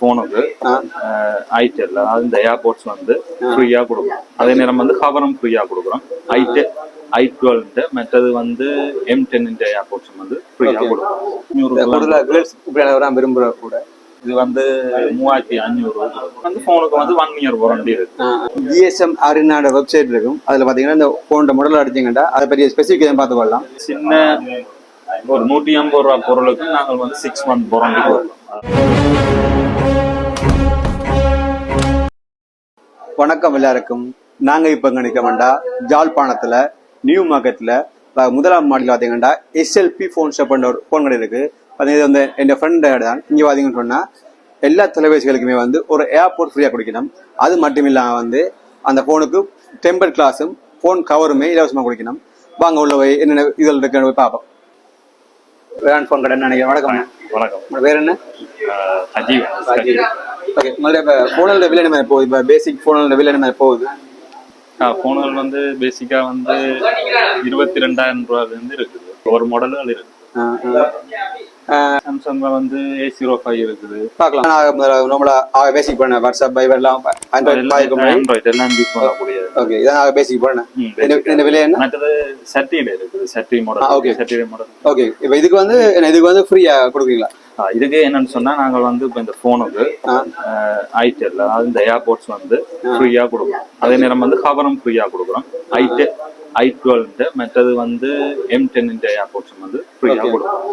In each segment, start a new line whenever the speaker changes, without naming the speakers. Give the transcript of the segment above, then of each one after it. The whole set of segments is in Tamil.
ஃபோனுக்கு
ஆ.
ஐடெல்ல அது இந்த ஏர்போர்ட்ஸ் வந்து ஃப்ரீயா கொடுக்குறோம் அதே நேரம் வந்து கவரும் ஃப்ரீயா கொடுக்குறோம். ஐடெ ஐ டுவெல்ட்டு மற்றது வந்து எம் டென் ஏர்போர்ட்ஸ் வந்து ஃப்ரீயா கொடுக்குறோம்
வர விரும்புகிற கூட?
இது வந்து மூவாயிரத்தி அஞ்சூறு வந்து ஃபோனுக்கு வந்து ஒன் இயர் வாரண்டி இருக்கு.
ஜிஎஸ்எம் அரினாட வெப்சைட் இருக்கும். அதில் பார்த்தீங்கன்னா இந்த ஃபோனோட மாடல் அடிச்சிங்கன்னா அதை பற்றிய ஸ்பெசிஃபிகேஷன் பார்த்துக்கொள்ளலாம்.
சின்ன ஒரு நூற்றி ஐம்பது ரூபா பொருளுக்கு நாங்கள் வந்து சிக்ஸ் மந்த் வாரண்டி கொடுக்குறோம்
வணக்கம் எல்லாருக்கும். நாங்க இப்ப எங்க நிற்கமெண்டா ஜாழ்ப்பாணத்துல நியூ மார்க்கெட்ல முதலாம் மாடல் பாத்தீங்கன்னா எஸ்எல்பி ஃபோன் ஷாப் ஒரு ஃபோன் கடை இருக்கு. பாத்தீங்கன்னா இது வந்து என் ஃப்ரெண்ட் தான். இங்க பாத்தீங்கன்னு சொன்னா எல்லா தொலைபேசிகளுக்குமே வந்து ஒரு ஏர்போர்ட் ஃப்ரீயா கொடுக்கணும். அது மட்டும் இல்லாம வந்து அந்த ஃபோனுக்கு டெம்பர் கிளாஸும் ஃபோன் கவருமே இலவசமா கொடுக்கணும். வாங்க உள்ள போய் என்னென்ன இதில் இருக்குன்னு போய் பார்ப்போம். வேளாண் ஃபோன் கடை நினைக்கிறேன். வணக்கம்.
வணக்கம்.
பேர் என்ன?
அஹ் அஜீவ்
ஓகே முதல்ல இப்போ ஃபோனோட விலை என்ன போகுது இப்போ பேசிக் ஃபோனோட விலை என்ன போகுது
ஃபோனுகள் வந்து பேசிக்கா வந்து இருபத்தி ரெண்டாயிரம் ரூபாயில இருந்து இருக்குது. ஒரு மாடல்கள் இருக்கு.
ஆ, ஆ. ஆ,
சாம்சங்ல வந்து ஏ ஜீரோ ஃபைவ் இருக்குது.
பார்க்கலாம். நான் நம்மள பேசிக் பண்ணேன் வாட்ஸ்அப் பைபர் எல்லாம் ஆண்ட்ராய்ட்
ஆண்ட்ராய்ட் எல்லாம் யூஸ் பண்ணக்கூடியது
ஓகே இதான் பேசிக் பண்ணேன் இந்த- விலை என்ன?
மற்றது சட்டியில இருக்குது. சட்டி
ஆ,
மாடல்
okay.
சட்டி மாடல்
ஓகே இப்போ இதுக்கு வந்து இதுக்கு வந்து ஃப்ரீயா கொடுக்குறீங்களா?
இதுக்கு என்னன்னு சொன்னா நாங்க வந்து இப்ப இந்த போனுக்கு
ஆ.
ஐடெல்ல அது இந்த ஏர்போர்ட்ஸ் வந்து ஃப்ரீயா கொடுக்குறோம். அதே நேரம் வந்து கவரும் ஃப்ரீயா கொடுக்குறோம். ஐடெ ஐ டுவெல்ட்டு மற்றது வந்து எம் டென் ஏர்போர்ட்ஸ் வந்து ஃப்ரீயா கொடுக்குறோம்.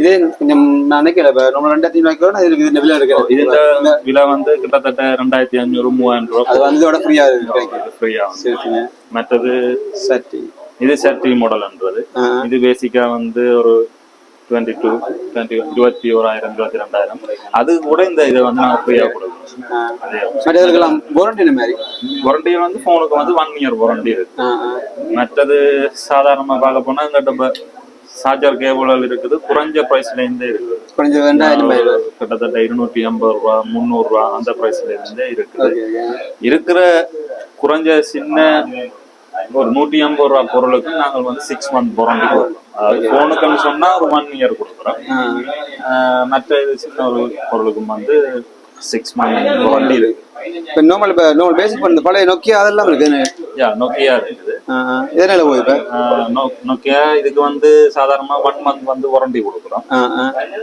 இதே கொஞ்சம் நான் நினைக்கல நம்ம ரெண்டாயிரத்தி ஐநூறு இதுக்கு இந்த விலை இருக்கு
இதுல விலை வந்து கிட்டத்தட்ட ரெண்டாயிரத்தி அஞ்சூறு மூவாயிரம்
அது
ரூபாய்
வந்து இதோட ஃப்ரீயா கிடைக்குது
ஃப்ரீயா மற்றது
சரி
இது சர்டி மாடல்ன்றது. இது பேசிக்கா வந்து ஒரு டுவெண்ட்டி டூ டுவெண்ட்டி இருபத்தி ஓராயிரம் இருபத்தி ரெண்டாயிரம் அது கூட இந்த இதை வந்து நாங்கள் ஃப்ரீயாக கொடுக்குறோம்
ஆ.
அதே.
மற்ற இதுக்கெல்லாம் வாரண்டி என்ன மாதிரி?
வாரண்டி வந்து ஃபோனுக்கு வந்து ஒன் இயர் வாரண்டி இருக்கு. மற்றது சாதாரணமாக பார்க்க போனால் இந்த இப்போ சார்ஜர் கேபிள்கள் இருக்குது. குறைஞ்ச ப்ரைஸ்ல இருந்தே இருக்குது.
கொஞ்சம் ரெண்டாயிரம்
கிட்டத்தட்ட இருநூற்றி ஐம்பது ரூபா முந்நூறு ரூபா அந்த ப்ரைஸ்ல இருந்தே இருக்குது. இருக்கிற குறைஞ்ச சின்ன ஒரு நூற்றி ஐம்பது ரூபா பொருளுக்கு நாங்கள் வந்து சிக்ஸ் மந்த் வாரண்டி கொடுக்குறோம். அதாவது ஃபோனுக்குன்னு சொன்னா ஒரு ஒன் இயர் கொடுக்குறோம். மற்ற இது சின்ன ஒரு பொருளுக்கும் வந்து சிக்ஸ் மந்த் வாரண்டி இருக்கு.
இப்போ நார்மல் இப்போ நார்மல் பேசிக் பண்ண பழைய நோக்கியா அதெல்லாம் இருக்குது
யா நோக்கியா இருக்குது.
இதனால போகுது இப்போ?
நோக்கியா இதுக்கு வந்து சாதாரணமா ஒன் மந்த் வந்து வாரண்டி கொடுக்குறோம்.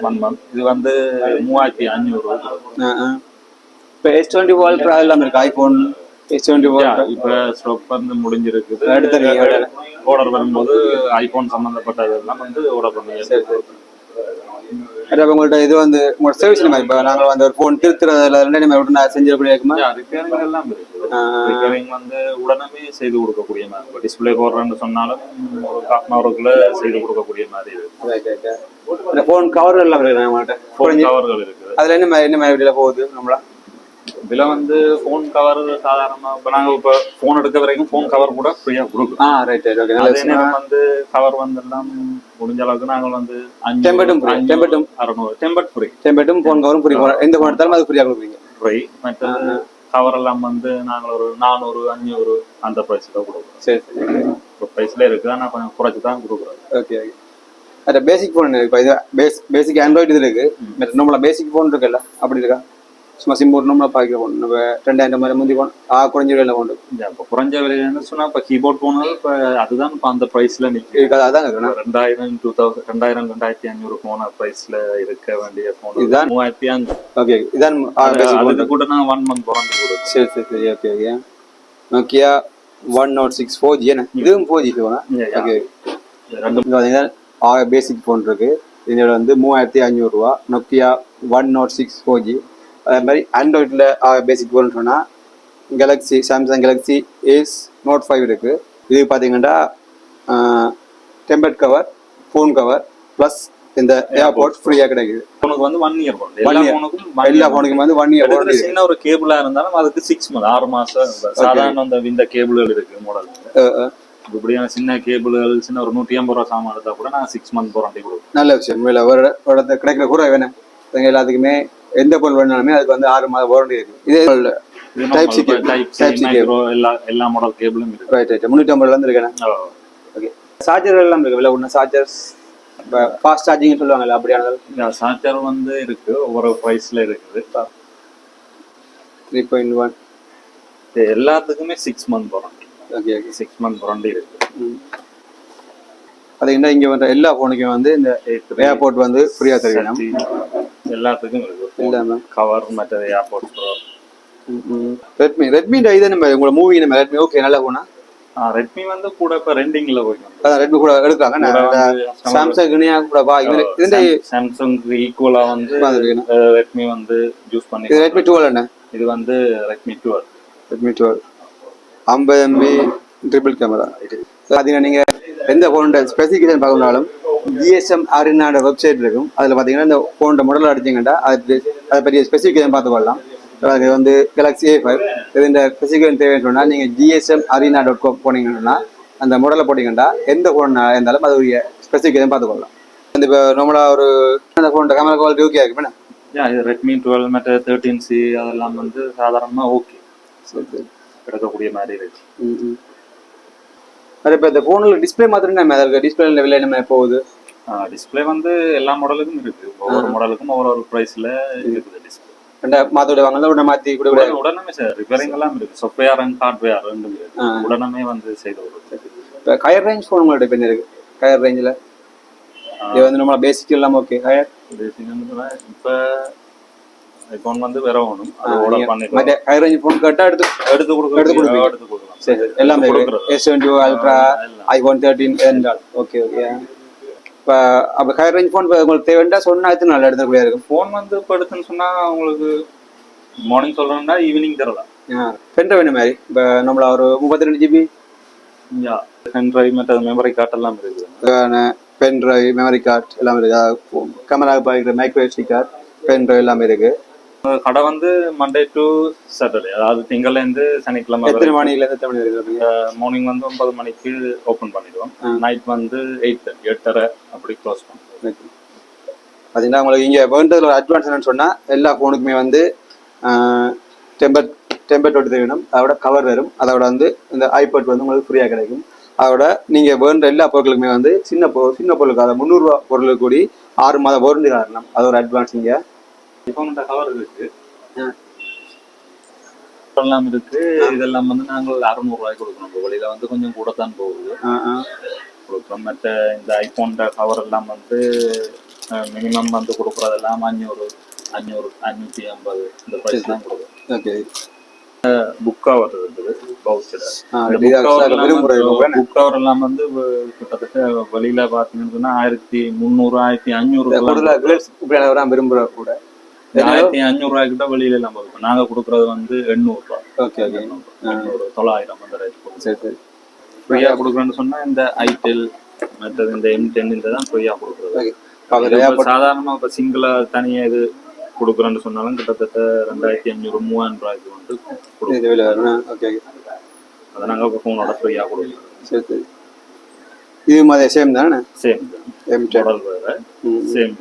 ஒன் மந்த் இது வந்து மூவாயிரத்தி அஞ்சூறு
இப்போ எஸ் டுவெண்ட்டி வால் எல்லாம் இருக்கு ஐஃபோன்
இப்ப ஸ்டாக் வந்து முடிஞ்சிருக்குது. ஆர்டர் வரும்போது ஐபோன் சம்பந்தப்பட்டது எல்லாம் வந்து ஆர்டர் பண்ணி
அப்போ உங்கள்ட்ட இது வந்து உங்களோட சர்வீஸ் மாதிரி இப்போ நாங்கள் வந்து ஒரு ஃபோன் திருத்துறதுல ரெண்டு நம்ம நான் செஞ்சிடக்கூடிய இருக்குமா?
ரிப்பேரிங் எல்லாம். ரிப்பேரிங் வந்து உடனே செய்து கொடுக்கக்கூடிய மாதிரி இப்போ டிஸ்பிளே போடுறேன்னு சொன்னாலும் ஒரு கால் மணி நேரத்துக்குள்ள செய்து கொடுக்கக்கூடிய மாதிரி இருக்கு.
இந்த ஃபோன் கவர் எல்லாம் இருக்கு நம்மகிட்ட
ஃபோன் கவர்கள் இருக்குது.
அதில் என்ன என்ன மாதிரி போகுது நம்மளா?
இதுல வந்து ஃபோன் கவர் சாதாரணமா இப்போ நாங்க இப்போ ஃபோன் எடுக்க வரைக்கும் ஃபோன் கவர் கூட ஃப்ரீயா கொடுக்குறோம்
ஆ ரைட் ரைட் ஓகே
அதே நேரம் வந்து கவர் வந்து எல்லாம் முடிஞ்ச அளவுக்கு நாங்கள் வந்து அஞ்சு
டெம்பர்டும் free, டெம்பர்டும்.
அறுநூறு டெம்பர்ட் ஃப்ரீ
டெம்பெட்டும் ஃபோன் கவரும் ஃப்ரீ எந்த ஃபோன் எடுத்தாலும் அது ஃப்ரீயாக கொடுக்குறீங்க
ஃப்ரீ மற்றது கவர் எல்லாம் வந்து நாங்கள் ஒரு நானூறு அஞ்சூறு அந்த ப்ரைஸ்ல கொடுக்குறோம்
சரி சரி.
இப்போ ப்ரைஸ்ல இருக்கு ஆனால் கொஞ்சம் குறைச்சி தான் கொடுக்குறோம்
ஓகே ஓகே அது பேசிக் ஃபோன் இப்போ இது பேஸ் பேசிக் ஆண்ட்ராய்டு இது இருக்கு. நம்மள பேசிக் ஃபோன் இருக்குல்ல அப்படி இருக்கா? சும்மா நம்மள பாக்கி நம்ம ரெண்டாயிரம் மாதிரி முந்தி ஃபோன் ஆ குறைஞ்ச விலையில ஃபோன்
இப்போ குறைஞ்ச விலைன்னு சொன்னா இப்போ கீபோர்ட் போனது இப்போ அதுதான் இப்போ அந்த ப்ரைஸ்ல நிற்கும்
அதான்
ரெண்டாயிரம் டூ தௌசண்ட் ரெண்டாயிரம் ரெண்டாயிரத்தி அஞ்சூறு போன ப்ரைஸ்ல இருக்க வேண்டிய போன்
இதுதான்
மூவாயிரத்தி அஞ்சு
ஓகே இதான்
அதுக்கு கூட நான் ஒன் மந்த்
சரி சரி சரி okay okay Nokia one not six four G என்ன? இதுவும் ஃபோர் ஜி ஃபோனா. ஓகே
ரெண்டு
பார்த்தீங்கன்னா பேசிக் ஃபோன் இருக்கு. இதோட வந்து மூவாயிரத்தி ஐநூறுரூவா Nokia one not six four G அதே மாதிரி ஆண்ட்ராய்டில் பேசிக் ஃபோன் சொன்னால் Galaxy Samsung Galaxy Ace Note five இருக்கு. இது பார்த்தீங்கன்னா tempered cover phone cover plus இந்த ஏர்போர்ட் ஃப்ரீயாக கிடைக்குது.
போனுக்கு வந்து ஒன் இயர் எல்லா
year.
போனுக்கும்
எல்லா ஃபோனுக்கும் வந்து ஒன் இயர்
சின்ன ஒரு கேபிளா இருந்தாலும் அதுக்கு சிக்ஸ் மந்த் ஆறு மாசம் சாதாரண அந்த இந்த கேபிள்கள் இருக்கு மாடல் இப்படியான சின்ன கேபிள்கள் சின்ன ஒரு நூற்றி ஐம்பது ரூபா சாமான் எடுத்தா கூட நான் சிக்ஸ் மந்த் வாரண்டி
நல்ல விஷயம். இல்லை ஒரு இடத்துல கிடைக்கிற கூட வேணும். எல்லாத்துக்குமே எந்த பொருள் வேணாலுமே அதுக்கு வந்து ஆறு மாதம் வாரண்டி இருக்கு. இதே டைப் சி
டைப்
சி
எல்லா எல்லா மாடல் கேபிளும் இருக்கு.
ரைட் ரைட் முந்நூற்றி ஐம்பதுல இருந்து இருக்கேன். ஓகே சார்ஜர் எல்லாம் இருக்கு. விலை ஒன்று சார்ஜர்ஸ் ஃபாஸ்ட் சார்ஜிங் சொல்லுவாங்கல்ல அப்படியானது
சார்ஜர் வந்து இருக்கு. ஒவ்வொரு ப்ரைஸ்ல இருக்குது.
த்ரீ பாயிண்ட் ஒன்
எல்லாத்துக்குமே six month warranty
okay okay
six month warranty இருக்கு.
பார்த்தீங்கன்னா இங்கே வந்து எல்லா ஃபோனுக்கும் வந்து இந்த ஏர்போர்ட் வந்து ஃப்ரீயாக தருவீங்க.
எல்லாத்துக்கும் இருக்கு.
எல்லாமே
கவர் மற்றது ஏர்போர்ட் ப்ரோ
ரெட்மி ரெட்மி இது நம்ம உங்களோட மூவி நம்ம ரெட்மி ஓகே நல்லா போனா
ரெட்மி வந்து கூட இப்ப ரெண்டிங்ல போயிட்டு
அதான் ரெட்மி கூட எடுக்காங்க நான் சாம்சங் இனியா கூட வா. இது
சாம்சங் ஈக்குவலா வந்து ரெட்மி வந்து யூஸ் பண்ணி
இது ரெட்மி டுவெல் என்ன
இது வந்து ரெட்மி டுவெல்
ரெட்மி டுவெல் ஐம்பது எம்பி ட்ரிபிள் கேமரா பார்த்தீங்கன்னா நீங்கள் எந்த ஃபோனோட ஸ்பெசிஃபிகேஷன் பார்க்கணும்னாலும் ஜிஎஸ்எம் அரினாட வெப்சைட் இருக்கும். அதில் பார்த்தீங்கன்னா இந்த ஃபோனோட மாடல் அடிச்சிங்கன்னா அது அதை பற்றிய ஸ்பெசிஃபிகேஷன் பார்த்துக்கொள்ளலாம் அது வந்து கேலக்ஸி ஏ ஃபைவ் இந்த ஸ்பெசிஃபிகேஷன் தேவைன்னு சொன்னால் நீங்கள் ஜிஎஸ்எம் அரினா டாட் காம் போனீங்கன்னா அந்த மாடலை போட்டிங்கன்னா எந்த ஃபோன் இருந்தாலும் அது உரிய ஸ்பெசிஃபிகேஷன் பார்த்துக்கொள்ளலாம் இந்த இப்போ நார்மலாக ஒரு அந்த ஃபோனோட கேமரா குவாலிட்டி ஓகே இருக்கு
இது ரெட்மி டுவெல் மற்ற தேர்ட்டீன் சி அதெல்லாம் வந்து சாதாரணமா ஓகே எடுக்கக்கூடிய மாதிரி இருக்கு.
இந்த ஃபோனில் டிஸ்பிளே மாத்திரம் நம்ம அதில் டிஸ்பிளே விலை நம்ம போகுது?
டிஸ்ப்ளே வந்து எல்லா மாடலுக்கும் இருக்கு. ஒவ்வொரு மாடலுக்கும் ஒவ்வொரு ஒரு ப்ரைஸ்ல இருக்குது டிஸ்பிளே
ரெண்டா மாத்த விடுவாங்க. உடனே மாற்றி கூட
உடனே சார் ரிப்பேரிங் எல்லாம் இருக்கு. சாஃப்ட்வேர் அண்ட் ஹார்ட்வேர் ரெண்டும் இருக்கு. உடனே வந்து செய்து
இப்போ கயர் ரேஞ்ச் ஃபோன் உங்கள்ட்ட இப்போ இருக்கு? கயர் ரேஞ்சில் இது வந்து நம்மள பேசிக் இல்லாமல் ஓகே கயர்
இப்ப ஐபோன் வந்து வேற ஒண்ணும் அது பண்ணிக்கலாம்.
மற்ற கயர் ரேஞ்ச் ஃபோன் கேட்டால் எடுத்து
எடுத்து கொடுக்க
எடுத்து கொடுப்பீங்க.
எடுத்து கொடுக்கலாம்.
சரி எல்லாமே. S twenty ultra iPhone thirteen என்றால். ஓகே ஓகே இப்போ அப்போ கயர் ரேஞ்ச் ஃபோன் உங்களுக்கு தேவைண்டா சொன்னா எத்தனை நாள் எடுத்துக்கூடிய இருக்கும்?
ஃபோன் வந்து இப்போ எடுத்துன்னு சொன்னா உங்களுக்கு மார்னிங் சொல்றேன்னா ஈவினிங் தரலாம்.
பென் ட்ரைவ் மாதிரி? இப்போ நம்மள ஒரு முப்பத்தி ரெண்டு ஜிபி
பென் டிரைவ் மற்ற மெமரி கார்டு எல்லாம் இருக்குது.
பென் ட்ரைவ் மெமரி கார்டு எல்லாமே இருக்கு camera பாய்க்கிற micro SD card pen drive எல்லாமே இருக்கு.
கடை வந்து மண்டே டு சாட்டர்டே அதாவது திங்கள்ல இருந்து சனிக்கிழமை
எத்தனை மணில எத்தனை மணி வரைக்கும்
மார்னிங் வந்து ஒன்பது மணிக்கு ஓபன் பண்ணிடுவோம். நைட் வந்து எயிட் எட்டரை அப்படி க்ளோஸ் பண்ணுவோம்.
பார்த்தீங்கன்னா உங்களுக்கு இங்கே வேண்டதில் ஒரு அட்வான்ஸ் என்னன்னு சொன்னால் எல்லா ஃபோனுக்குமே வந்து டெம்பர் டெம்பர் தொட்டு வேணும் அதோட கவர் வரும். அதோட வந்து இந்த ஐபட் வந்து உங்களுக்கு ஃப்ரீயாக கிடைக்கும். அதோட நீங்கள் வேண்ட எல்லா பொருட்களுக்குமே வந்து சின்ன பொருள் சின்ன பொருளுக்கு அதை முந்நூறுரூவா பொருளுக்கு கூடி ஆறு மாதம் பொருந்தி காரணம் அது ஒரு அட்வான்ஸ் இங்கே.
உங்கள்கிட்ட கவர் இருக்கு. எல்லாம் இருக்கு. இதெல்லாம் வந்து நாங்கள் அறுநூறு ரூபாய்க்கு கொடுக்கணும் வெளியில வந்து கொஞ்சம் கூட தான் போகுது. கொடுக்குறோம் மற்ற இந்த ஐபோன்ட கவர் எல்லாம் வந்து மினிமம் வந்து கொடுக்குறதெல்லாம் அஞ்சூறு அஞ்சூறு அஞ்சூற்றி ஐம்பது இந்த ப்ரைஸ் தான் கொடுக்குறோம்
ஓகே.
புக் கவர் இருக்குது பவுச்சர் புக் கவர் எல்லாம் வந்து கிட்டத்தட்ட வெளியில பாத்தீங்கன்னு ஆயிரத்தி முந்நூறு ஆயிரத்தி அஞ்சூறு
விரும்புகிற கூட.
ஆயிரத்தி அஞ்சூறு ரூபாய்க்கு தான் வெளியில எல்லாம் கொடுப்போம் நாங்க கொடுக்கறது வந்து எண்ணூறு ரூபாய்
ஓகே ஓகே
தொள்ளாயிரம் அந்த ரேட்
சரி சரி.
ஃப்ரீயா கொடுக்குறேன்னு சொன்னா இந்த ஐடெல் மற்றது இந்த எம் டென் இந்த தான் ஃப்ரீயா கொடுக்குறது சாதாரணமா இப்ப சிங்கிளா தனியா இது கொடுக்குறேன்னு சொன்னாலும் கிட்டத்தட்ட ரெண்டாயிரத்தி அஞ்சூறு மூவாயிரம் ரூபாய்க்கு வந்து
ஓகே
அதை நாங்க ஃபோனோட ஃப்ரீயா கொடுக்குறோம்.
சரி சரி. இது மாதிரி சேம் தானே?
சேம்
எம்
சேம்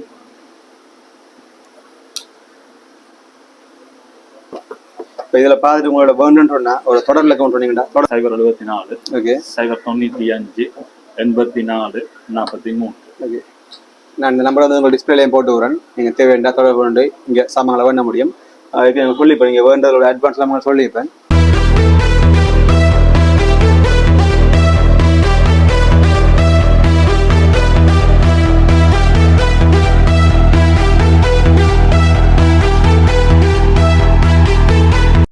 இப்போ இதில் பார்த்துட்டு உங்களோட சொன்னா ஒரு தொடரில் கவுண்ட் பண்ணீங்கடா. தொடர்
சைபர் எழுபத்தி நாலு
ஓகே
சைபர் தொண்ணூற்றி அஞ்சு எண்பத்தி நாலு நாற்பத்தி மூணு
ஓகே நான் இந்த நம்பர் வந்து உங்கள் டிஸ்பிளேலையும் போட்டு விடுறேன். நீங்கள் தேவையான தொடர்பு கொண்டு இங்கே சாமான்களை வேண்ட முடியும். அதுக்கு எனக்கு சொல்லி இப்போ நீங்கள் வேண்டதோட அட்வான்ஸ்லாம் உங்களுக்கு சொல்லியிருப்பேன்